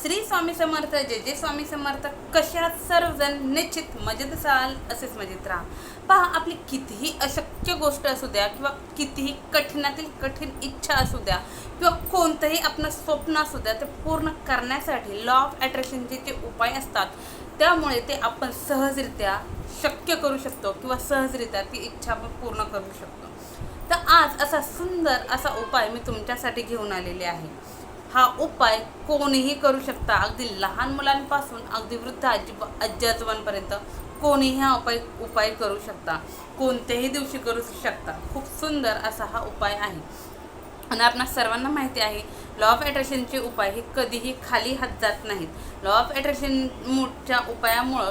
श्री स्वामी समर्थ जे जे स्वामी समर्थ. कशात सर्वजण निश्चित मजेत असाल असेच मजेत राहा. पहा आपली कितीही अशक्य गोष्ट असू द्या किंवा कितीही कठीणातील कठीण इच्छा असू द्या किंवा कोणतंही आपलं स्वप्न असू द्या ते पूर्ण करण्यासाठी लॉ ऑफ अट्रॅक्शनचे जे उपाय असतात त्यामुळे ते आपण सहजरित्या शक्य करू शकतो किंवा सहजरित्या ती इच्छा आपण पूर्ण करू शकतो. तर आज असा सुंदर असा उपाय मी तुमच्यासाठी घेऊन आलेले आहे. हा उपाय कोणीही करू शकता. अगदी लहान मुलांपासून अगदी वृद्ध आजी आजी आजोबांपर्यंत कोणीही हा उपाय उपाय करू शकता. कोणत्याही दिवशी करू शकता. खूप सुंदर असा हा उपाय आहे. आणि आपणा सर्वांना माहिती आहे लॉ ऑफ अट्रॅक्शनचे उपाय हे कधीही खाली हात जात नाहीत. लॉ ऑफ अट्रॅक्शनच्या उपायामुळं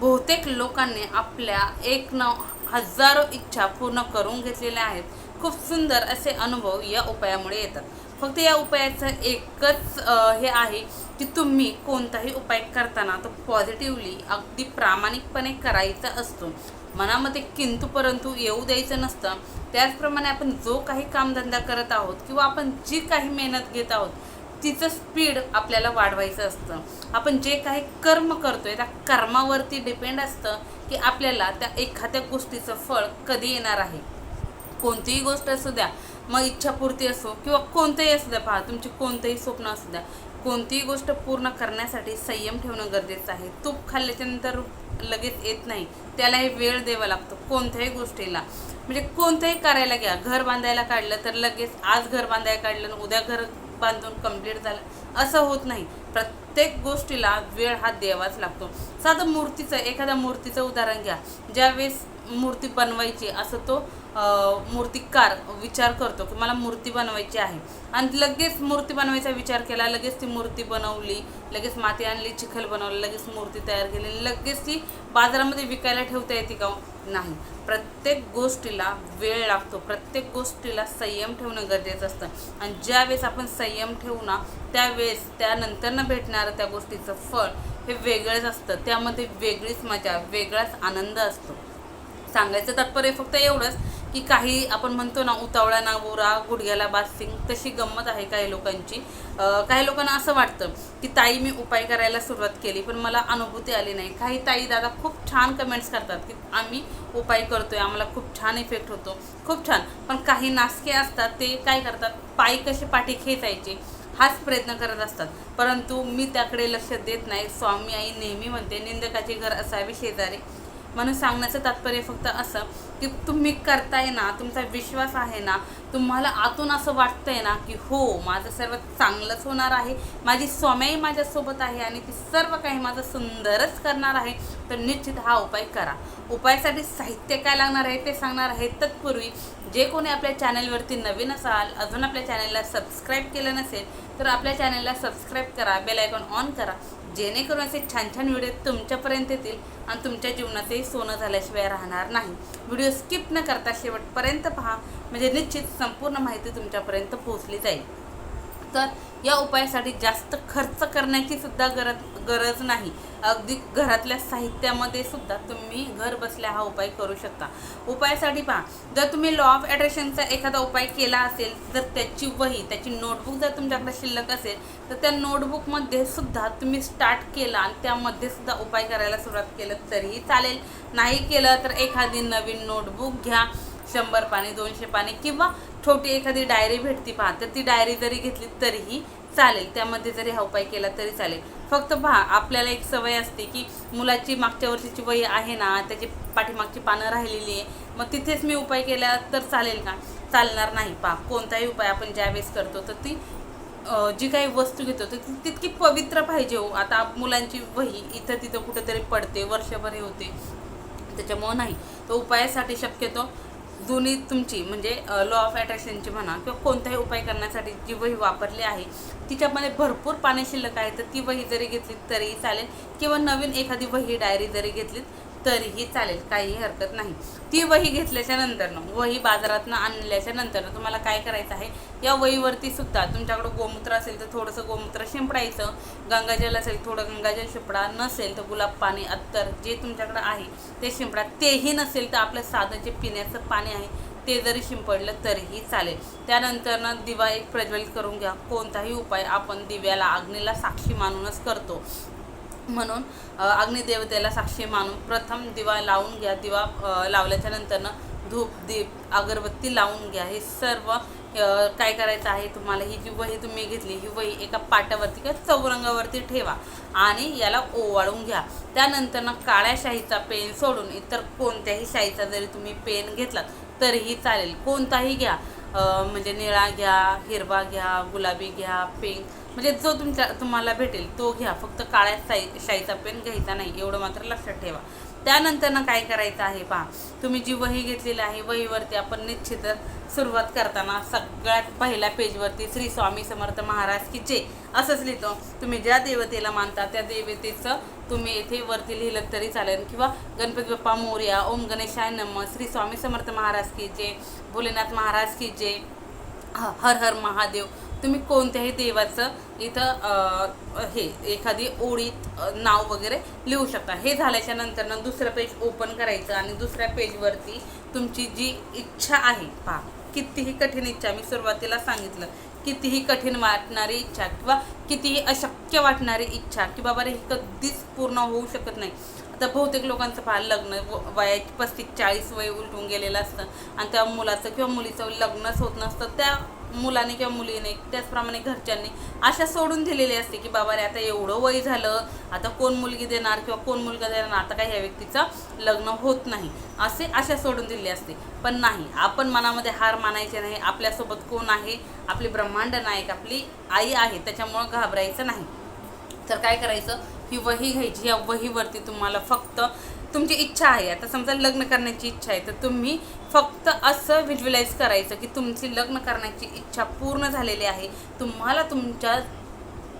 बहुतेक लोकांनी आपल्या एक नऊ हजारो इच्छा पूर्ण करून घेतलेल्या आहेत. खूप सुंदर असे अनुभव या उपायामुळे येतात. फक्त या उपायाचं एकच हे आहे की तुम्ही कोणताही उपाय करताना तो पॉझिटिव्हली अगदी प्रामाणिकपणे करायचा असतो. मनामध्ये किंतु परंतु येऊ द्यायचं नसतं. त्याचप्रमाणे आपण जो काही कामधंदा करत आहोत किंवा आपण जी काही मेहनत घेत आहोत तिचं स्पीड आपल्याला वाढवायचं असतं. आपण जे काही कर्म करतोय त्या कर्मावरती डिपेंड असतं की आपल्याला त्या एखाद्या गोष्टीचं फळ कधी येणार आहे. कोणतीही गोष्ट असू द्या मग इच्छापूर्ती असो किंवा कोणतंही असू द्या पहा तुमची कोणतंही स्वप्न असू द्या कोणतीही गोष्ट पूर्ण करण्यासाठी संयम ठेवणं गरजेचं आहे. तूप खाल्ल्याच्यानंतर लगेच येत नाही त्यालाही वेळ द्यावा लागतो कोणत्याही गोष्टीला. म्हणजे कोणतंही करायला घ्या घर बांधायला काढलं तर लगेच आज घर बांधायला काढलं आणि उद्या घर बांधून कंप्लीट झालं असं होत नाही. प्रत्येक गोष्टीला वेळ हा द्यावाच लागतो. साधं मूर्तीचं एखाद्या मूर्तीचं उदाहरण घ्या. ज्यावेळेस मूर्ती बनवायची असं तो मूर्तिकार विचार करतो की मला मूर्ती बनवायची आहे. आणि लगेच मूर्ती बनवायचा विचार केला लगेच ती मूर्ती बनवली लगेच माती आणली चिखल बनवलं लगेच मूर्ती तयार केली लगेच ती बाजारामध्ये विकायला ठेवता येते का नाही. प्रत्येक गोष्टीला वेळ लागतो प्रत्येक गोष्टीला संयम ठेवणं गरजेचं असतं. आणि ज्यावेळेस आपण संयम ठेवू ना त्यावेळेस त्यानंतरनं भेटणारं त्या गोष्टीचं फळ हे वेगळंच असतं. त्यामध्ये वेगळीच मजा वेगळाच आनंद असतो. सांगायचं तात्पर्य फक्त एवढंच की काही आपण म्हणतो ना उतावळा ना बोरा गुडघ्याला बासिंग तशी गंमत आहे काही लोकांची. काही लोकांना असं वाटतं की ताई मी उपाय करायला सुरुवात केली पण मला अनुभूती आली नाही. काही ताई दादा खूप छान कमेंट्स करतात की आम्ही उपाय करतोय आम्हाला खूप छान इफेक्ट होतो. खूप छान. पण काही नासके असतात ते काय करतात? पायी कसे पाठी खेचायचे? हाच प्रयत्न करत असतात. परंतु मी त्याकडे लक्ष देत नाही. स्वामी आई नेहमी म्हणते निंदकाचे घर असावे शेजारी. म्हणून सांगण्याचं तात्पर्य फक्त असं की तुम्ही करताय ना तुमचा विश्वास आहे ना तुम्हाला आतून असं वाटतंय ना की हो माझं सर्व चांगलंच होणार आहे माझी स्वाम्याही माझ्यासोबत आहे आणि ती सर्व काही माझं सुंदरच करणार आहे तर निश्चित हा उपाय करा. उपायासाठी साहित्य काय लागणार आहे ते सांगणार आहे. तत्पूर्वी जे कोणी आपल्या चॅनलवरती नवीन असाल अजून आपल्या चॅनलला सबस्क्राईब केलं नसेल तर आपल्या चॅनलला सबस्क्राईब करा बेल आयकॉन ऑन करा. जेणेकरून असे छान छान व्हिडिओ तुमच्यापर्यंत येतील आणि तुमच्या जीवनातही सोनं झाल्याशिवाय राहणार नाही. व्हिडिओ स्किप न करता शेवटपर्यंत पहा. म्हणजे निश्चित संपूर्ण माहिती तुमच्यापर्यंत पोहोचली जाईल. तर या उपायासाठी जास्त खर्च करण्याची सुद्धा गरज गरज नाही. अगदी घरातल्या साहित्यामध्ये सुद्धा तुम्ही घर बसल्या हा उपाय करू शकता. उपायासाठी पहा जर तुम्ही लॉ ऑफ अट्रॅक्शनचा एखादा उपाय केला असेल जर त्याची वही त्याची नोटबुक जर तुमच्याकडे शिल्लक असेल तर त्या नोटबुकमध्ये सुद्धा तुम्ही स्टार्ट केला आणि त्यामध्ये सुद्धा उपाय करायला सुरुवात केलं तरीही चालेल. नाही केलं तर एखादी नवीन नोटबुक घ्या शंभर पाणी दोनशे पाणी किंवा छोटी एखादी डायरी भेटती पहा तर ती डायरी जरी घेतली तरीही चालेल. त्यामध्ये जरी हा उपाय केला तरी चालेल. फक्त पहा आपल्याला एक सवय असते की मुलाची मागच्या वर्षीची वही आहे ना त्याची पाठीमागची पानं राहिलेली आहे मग तिथेच मी उपाय केला तर चालेल का? चालणार नाही. पहा कोणताही उपाय आपण ज्यावेळेस करतो तर ती जी काही वस्तू घेतो तर ती तितकी पवित्र पाहिजे हो. आता मुलांची वही इथं तिथं कुठंतरी पडते वर्षभर हे होते. त्याच्यामुळं नाही. तर उपायासाठी शक्यतो दोन्ही तुमची म्हणजे लॉ ऑफ अट्रॅक्शनची म्हणा किंवा कोणताही उपाय करण्यासाठी जी वही वापरली आहे तिच्यामध्ये भरपूर पाणी शिल्लक आहे तर ती वही जरी घेतली तरी चालेल किंवा नवीन एखादी वही डायरी जरी घेतली तरीही चालेल काहीही हरकत नाही. ती वही घेतल्याच्या नंतरनं वही बाजारातनं आणल्याच्या नंतरनं तुम्हाला काय करायचं आहे? या वहीवरती सुद्धा तुमच्याकडं गोमूत्र असेल तर थोडंसं गोमूत्र शिंपडायचं. गंगाजल असेल थोडं गंगाजल शिंपडा नसेल तर गुलाब पाणी अत्तर जे तुमच्याकडं आहे ते शिंपडा. तेही नसेल तर आपलं साधं जे पिण्याचं पाणी आहे ते जरी शिंपडलं तरीही चालेल. त्यानंतरनं दिवा एक प्रज्वलित करून घ्या. कोणताही उपाय आपण दिव्याला अग्नीला साक्षी मानूनच करतो. म्हणून अग्निदेवतेला साक्षी मानून प्रथम दिवा लावून घ्या. दिवा लावल्याच्या नंतरनं धूप दीप अगरबत्ती लावून घ्या. हे सर्व काय करायचं आहे तुम्हाला? ही जी वही तुम्ही घेतली ही वही एका पाटावरती किंवा चौरंगावरती ठेवा आणि याला ओवाळून घ्या. त्यानंतरनं काळ्या शाहीचा पेन सोडून इतर कोणत्याही शाईचा जरी तुम्ही पेन घेतलात तरीही चालेल. कोणताही घ्या. म्हणजे निळा घ्या हिरवा घ्या गुलाबी घ्या पिंक म्हणजे जो तुमच्या तुम्हाला भेटेल तो घ्या. फक्त काळ्या साई शाईचा पेन घ्यायचा नाही. एवढं मात्र लक्षात ठेवा. त्यानंतर ना काय करायचं आहे पहा. तुम्ही जी वही घेतलेली आहे वहीवरती आपण निश्चितच सुरुवात करताना सगळ्यात पहिल्या पेजवरती श्री स्वामी समर्थ महाराज की जे असंच लिहितो. तुम्ही ज्या देवतेला मानता त्या देवतेचं तुम्ही येथे वरती लिहिलं तरी चालेल. किंवा गणपती बाप्पा मोर्या ओम गणेशाय नम श्री स्वामी समर्थ महाराज की जे भोलेनाथ महाराज की जे ह- हर हर महादेव. तुम्ही कोणत्याही देवाचं इथं हे एखादी ओळीत नाव वगैरे लिहू शकता. हे झाल्याच्या नंतरनं दुसरं पेज ओपन करायचं आणि दुसऱ्या पेजवरती तुमची जी इच्छा आहे पहा कितीही कठीण इच्छा मी सुरुवातीला सांगितलं कितीही कठीण वाटणारी इच्छा किंवा कितीही अशक्य वाटणारी इच्छा की बाबा रे हे कधीच पूर्ण होऊ शकत नाही. आता बहुतेक लोकांचं पहा लग्न व- वयाची पस्तीस चाळीस वय उलटून गेलेलं असतं आणि त्या मुलाचं किंवा मुलीचं लग्नच होत नसतं. त्या मुलाने किंवा मुलीने त्याचप्रमाणे घरच्यांनी आशा सोडून दिलेली असते की बाबा रे आता एवढं वय झालं आता कोण मुलगी देणार किंवा कोण मुलगा देणार आता काही ह्या व्यक्तीचं लग्न होत नाही. असे आशा सोडून दिली असते. पण नाही आपण मनामध्ये हार मानायचे नाही आपल्यासोबत कोण आहे आपली ब्रह्मांड नायक आपली आई आहे त्याच्यामुळं घाबरायचं नाही. तर काय करायचं? ही वही घ्यायची या वहीवरती तुम्हाला फक्त तुमची इच्छा आहे. आता समजा लग्न करण्याची इच्छा आहे तर तुम्ही फक्त असं व्हिज्युअलाइज करायचं की तुमची लग्न करण्याची इच्छा पूर्ण झालेली आहे. तुम्हाला तुमच्या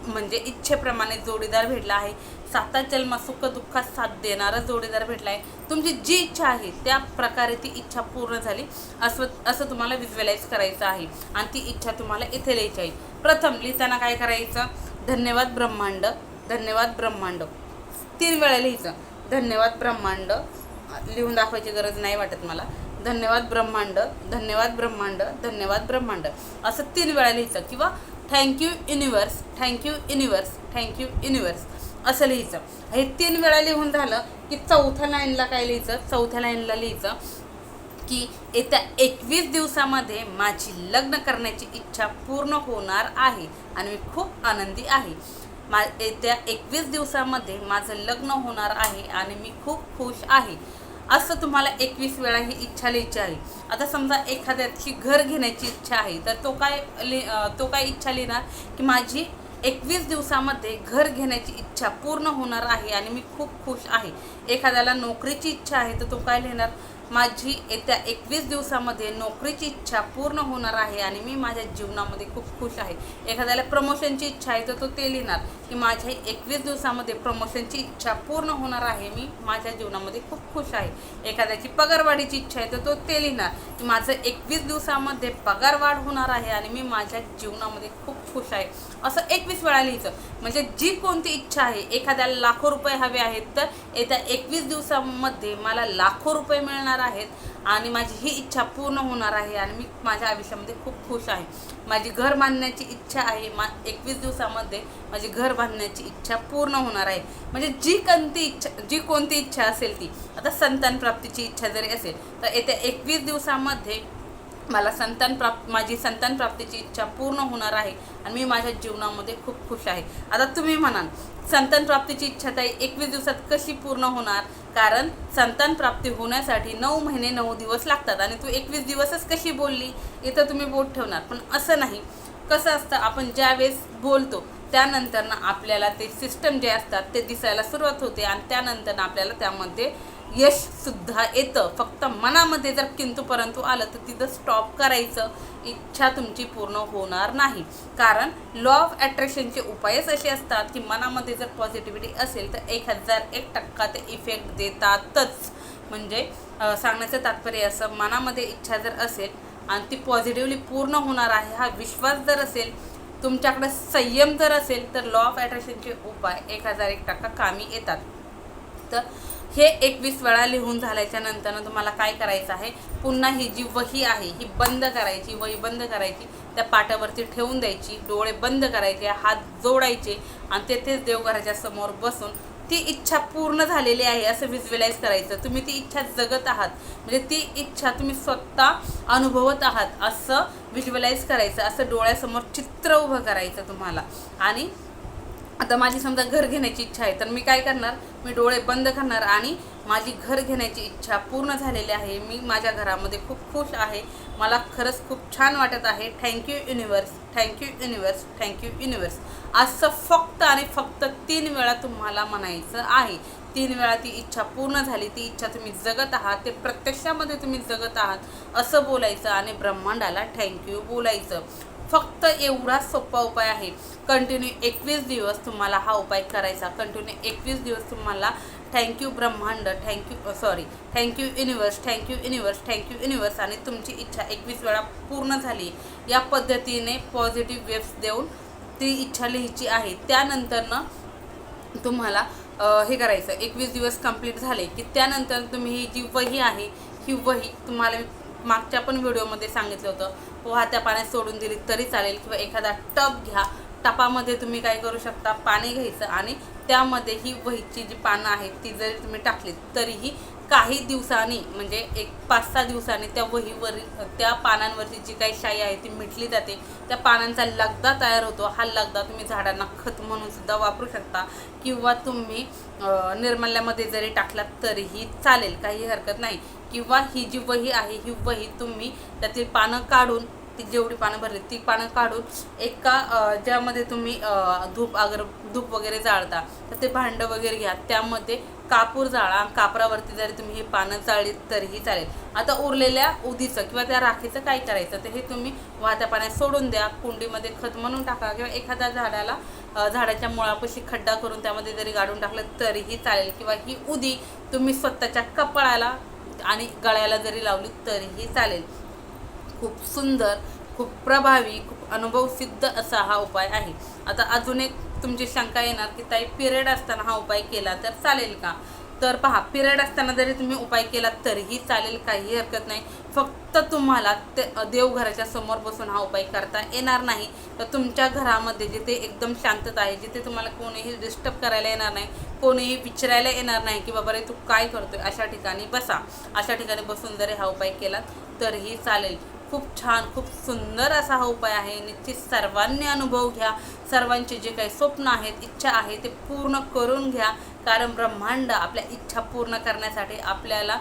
म्हणजे इच्छेप्रमाणे जोडीदार भेटला आहे. साता जन्म सुख दुःखात साथ देणारा जोडीदार भेटला आहे. तुमची जी इच्छा आहे त्या प्रकारे ती इच्छा पूर्ण झाली. असं असं तुम्हाला व्हिज्युअलाइज करायचं आहे. आणि ती इच्छा तुम्हाला इथे लिहायची आहे. प्रथम लिहिताना काय करायचं? धन्यवाद ब्रह्मांड धन्यवाद ब्रह्मांड. तीन वेळा लिहायचं. धन्यवाद ब्रह्मांड. लिहून दाखवायची गरज नाही वाटत मला. धन्यवाद ब्रह्मांड धन्यवाद ब्रह्मांड धन्यवाद ब्रह्मांड. असं तीन वेळा लिहायचं किंवा thank you universe thank you universe thank you universe असं लिहायचं. हे तीन वेळा लिहून झालं की चौथ्या लाईनला काय लिहायचं? चौथ्या लाईनला लिहायचं की येत्या एकवीस दिवसामध्ये माझी लग्न करण्याची इच्छा पूर्ण होणार आहे आणि मी खूप आनंदी आहे. मा येत्या एकवीस दिवसामध्ये माझं लग्न होणार आहे आणि मी खूप खुश आहे. असं तुम्हाला एकवीस वेळा ही इच्छा लिहायची आहे. आता समजा एखाद्याची घर घेण्याची इच्छा आहे तर तो काय लि तो काय इच्छा लिहिणार? की माझी एकवीस दिवसामध्ये घर घेण्याची इच्छा पूर्ण होणार आहे आणि मी खूप खुश आहे. एखाद्याला नोकरीची इच्छा आहे तर तो काय लिहिणार? माझी येत्या एकवीस दिवसामध्ये नोकरीची इच्छा पूर्ण होणार आहे आणि मी माझ्या जीवनामध्ये खूप खुश आहे. एखाद्याला प्रमोशनची इच्छा आहे तर तो ते लिहिणार की माझ्या एकवीस दिवसामध्ये प्रमोशनची इच्छा पूर्ण होणार आहे मी माझ्या जीवनामध्ये खूप खुश आहे. एखाद्याची पगारवाढीची इच्छा आहे तर तो ते लिहिणार. माझं एकवीस दिवसामध्ये पगार वाढ होणार आहे आणि मी माझ्या जीवनामध्ये खूप खुश आहे. असं एकवीस वेळा लिहायचं. म्हणजे जी कोणती इच्छा आहे एखाद्याला लाखो रुपये हवे आहेत तर येत्या एकवीस दिवसामध्ये मला लाखो रुपये मिळणार आहेत आणि माझी ही इच्छा पूर्ण होणार आहे आणि मी माझ्या आयुष्यामध्ये खूप खुश आहे. माझी घर बांधण्याची इच्छा आहे. मा एकवीस दिवसामध्ये माझी घर बांधण्याची इच्छा पूर्ण होणार आहे. म्हणजे जी कोणती इच्छा जी कोणती इच्छा असेल ती आता संतान प्राप्तीची इच्छा जरी असेल तर येत्या एकवीस दिवसामध्ये मला संतान प्राप्त माझी संतान प्राप्तीची इच्छा पूर्ण होणार आहे आणि मी माझ्या जीवनामध्ये खूप खुश आहे. आता तुम्ही म्हणाल संतान प्राप्तीची इच्छा ताई एकवीस दिवसात कशी पूर्ण होणार? कारण संतान प्राप्ती होण्यासाठी नऊ महिने नऊ दिवस लागतात आणि तू एकवीस दिवसच कशी बोलली इथं तुम्ही बोट ठेवणार. पण असं नाही. कसं असतं आपण ज्यावेळेस बोलतो त्यानंतर ना आपल्याला ते सिस्टम जे असतात ते दिसायला सुरुवात होते आणि त्यानंतर आपल्याला त्यामध्ये यश सुद्धा येतं. फक्त मनामध्ये जर किंतु परंतु आलं तर तिथं स्टॉप करायचं इच्छा तुमची पूर्ण होणार नाही. कारण लॉ ऑफ अट्रॅक्शनचे उपायच असे असतात की मनामध्ये जर पॉझिटिव्हिटी असेल तर एक हजार एक टक्का ते इफेक्ट देतातच. म्हणजे सांगण्याचं तात्पर्य असं मनामध्ये इच्छा जर असेल आणि ती पॉझिटिव्हली पूर्ण होणार आहे हा विश्वास जर असेल तुमच्याकडे संयम जर असेल तर लॉ ऑफ अट्रॅक्शनचे उपाय एक हजार एक टक्का कामी येतात. तर हे एकवीस वेळा लिहून झाल्याच्या नंतरनं तुम्हाला काय करायचं आहे? पुन्हा ही जी वही आहे ही बंद करायची वही बंद करायची त्या पाटावरती ठेवून द्यायची डोळे बंद करायचे हात जोडायचे आणि तेथेच देवघराच्या समोर बसून ती इच्छा पूर्ण झालेली आहे असं व्हिज्युअलाइज करायचं. तुम्ही ती इच्छा जगत आहात. म्हणजे ती इच्छा तुम्ही स्वतः अनुभवत आहात असं व्हिज्युअलाइज करायचं असं डोळ्यासमोर चित्र उभं करायचं तुम्हाला. आणि आता माझी समजा घर घेण्याची इच्छा आहे तर मी काय करणार? मी डोळे बंद करणार आणि माझी घर घेण्याची इच्छा पूर्ण झालेली आहे. मी माझ्या घरामध्ये खूप खुश आहे. मला खरंच खूप छान वाटत आहे. Thank you universe thank you universe thank you universe असं फक्त आणि फक्त तीन वेळा तुम्हाला म्हणायचं आहे. तीन वेळा ती इच्छा पूर्ण झाली ती इच्छा तुम्ही जगत आहात ते प्रत्यक्षामध्ये तुम्ही जगत आहात असं बोलायचं आणि ब्रह्मांडाला थँक्यू बोलायचं. फक्त एवढा सोपा उपाय आहे. कंटिन्यू एकवीस दिवस तुम्हाला हा उपाय करायचा. कंटिन्यू एकवीस दिवस तुम्हाला थँक्यू ब्रह्मांड thank you sorry thank you universe thank you universe thank you universe आणि तुमची इच्छा एकवीस वेळा पूर्ण झाली. या पद्धतीने पॉझिटिव्ह वेब्स देऊन ती इच्छा लिहायची आहे. त्यानंतरनं तुम्हाला हे करायचं. एकवीस दिवस कंप्लीट झाले की त्यानंतर तुम्ही ही जी वही आहे ही वही तुम्हाला मागच्या पण व्हिडिओमध्ये सांगितलं होतं पोहा त्या पाण्यात सोडून दिली तरी चालेल किंवा एखादा टब घ्या टपामध्ये तुम्ही काय करू शकता पाणी घ्यायचं आणि त्यामध्ये ही वहीची जी पानं आहेत ती जरी तुम्ही टाकलीत तरीही काही दिवसांनी म्हणजे एक पाच सहा दिवसांनी त्या वहीवरील त्या पानांवरची जी काही शाई आहे ती मिटली जाते. त्या पानांचा लगदा तयार होतो. हा लगदा तुम्ही झाडांना खत म्हणून सुद्धा वापरू शकता किंवा तुम्ही निर्मल्यामध्ये जरी टाकलात तरीही चालेल. काही हरकत नाही. किंवा ही जी वही आहे ही वही तुम्ही त्यातील पानं काढून ती जेवढी पानं भरली ती पानं काढून एका ज्यामध्ये तुम्ही धूप अगर धूप वगैरे जाळता तर ते भांडं वगैरे घ्या. त्यामध्ये कापूर जाळा कापरावरती जरी तुम्ही ही पानं जाळली तरीही चालेल. आता उरलेल्या उदीचं किंवा त्या राखीचं काय करायचं तर हे तुम्ही वाहत्या पाण्यात सोडून द्या. कुंडीमध्ये खत म्हणून टाका किंवा एखाद्या झाडाला झाडाच्या मुळापाशी खड्डा करून त्यामध्ये जरी गाडून टाकलं तरीही चालेल. किंवा ही उदी तुम्ही स्वतःच्या कपाळाला आणि गळ्याला जरी लावली तरीही चालेल. खूप सुंदर खूप प्रभावी खूप अनुभवसिद्ध असा हा उपाय आहे. आता अजून एक तुमची शंका येणार की ताई पिरियड असताना हा उपाय केला तर चालेल का? तर पहा पिरियड असताना जरी तुम्ही उपाय केला तरीही चालेल काही हरकत नाही. फक्त तुम्हाला ते देवघराच्या समोर बसून हा उपाय करता येणार नाही. तर तुमच्या घरामध्ये जिथे एकदम शांतता आहे जिथे तुम्हाला कोणीही डिस्टर्ब करायला येणार नाही कोणीही विचारायला येणार नाही की बाबा रे तू काय करतोय? अशा ठिकाणी बसा. अशा ठिकाणी बसून जरी हा उपाय केला तरीही चालेल. खूप छान खूप सुंदर असा हा उपाय आहे. निश्चित सर्वांनी अनुभव घ्या. सर्वांचे जे काही स्वप्न आहेत इच्छा आहे ते पूर्ण करून घ्या. कारण ब्रह्मांड आपल्या इच्छा पूर्ण करण्यासाठी आपल्याला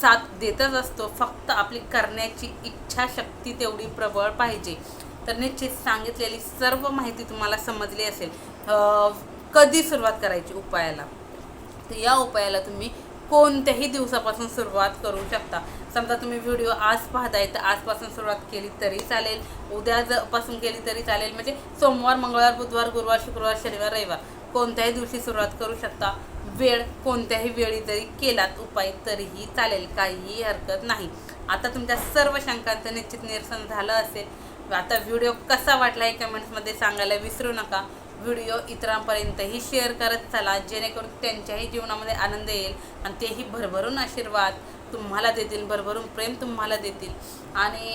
साथ देतच असतो. फक्त आपली करण्याची इच्छाशक्ती तेवढी प्रबळ पाहिजे. तर निश्चित सांगितलेली सर्व माहिती तुम्हाला समजली असेल. कधी सुरुवात करायची उपायाला? तर या उपायाला तुम्ही कोणत्याही दिवसापासून सुरुवात करू शकता. समजा तुम्ही व्हिडिओ आज पाहताय तर आजपासून सुरुवात केली तरी चालेल. उद्या जपासून केली तरी चालेल. म्हणजे सोमवार मंगळवार बुधवार गुरुवार शुक्रवार शनिवार रविवार. कोणत्याही दिवशी सुरुवात करू शकता. वेळ कोणत्याही वेळी जरी केलात उपाय तरीही चालेल. काहीही हरकत नाही. आता तुमच्या सर्व शंकांचं निश्चित निरसन झालं असेल. आता व्हिडिओ कसा वाटला हे कमेंट्समध्ये सांगायला विसरू नका. व्हिडिओ इतरांपर्यंतही शेअर करत चला. जेणेकरून त्यांच्याही जीवनामध्ये आनंद येईल आणि तेही भरभरून आशीर्वाद. तुम्हाला देतील भरभरून प्रेम तुम्हाला देतील. आणि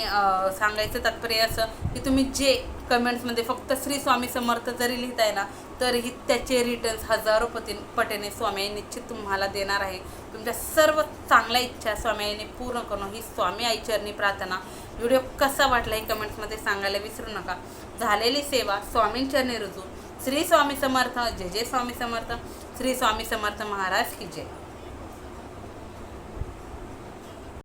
सांगायचं तात्पर्य असं की तुम्ही जे कमेंट्समध्ये फक्त श्री स्वामी समर्थ जरी लिहिताय ना तरीही त्याचे रिटर्न्स हजारो पती पटीने स्वामी निश्चित तुम्हाला देणार आहे. तुमच्या सर्व चांगल्या इच्छा स्वामीने पूर्ण करणं ही स्वामी आईचरणी प्रार्थना. व्हिडिओ कसा वाटला हे कमेंट्समध्ये सांगायला विसरू नका. झालेली सेवा स्वामींचरणी रुजू. श्री स्वामी समर्थ जय जय स्वामी समर्थ. श्री स्वामी समर्थ महाराज की जय.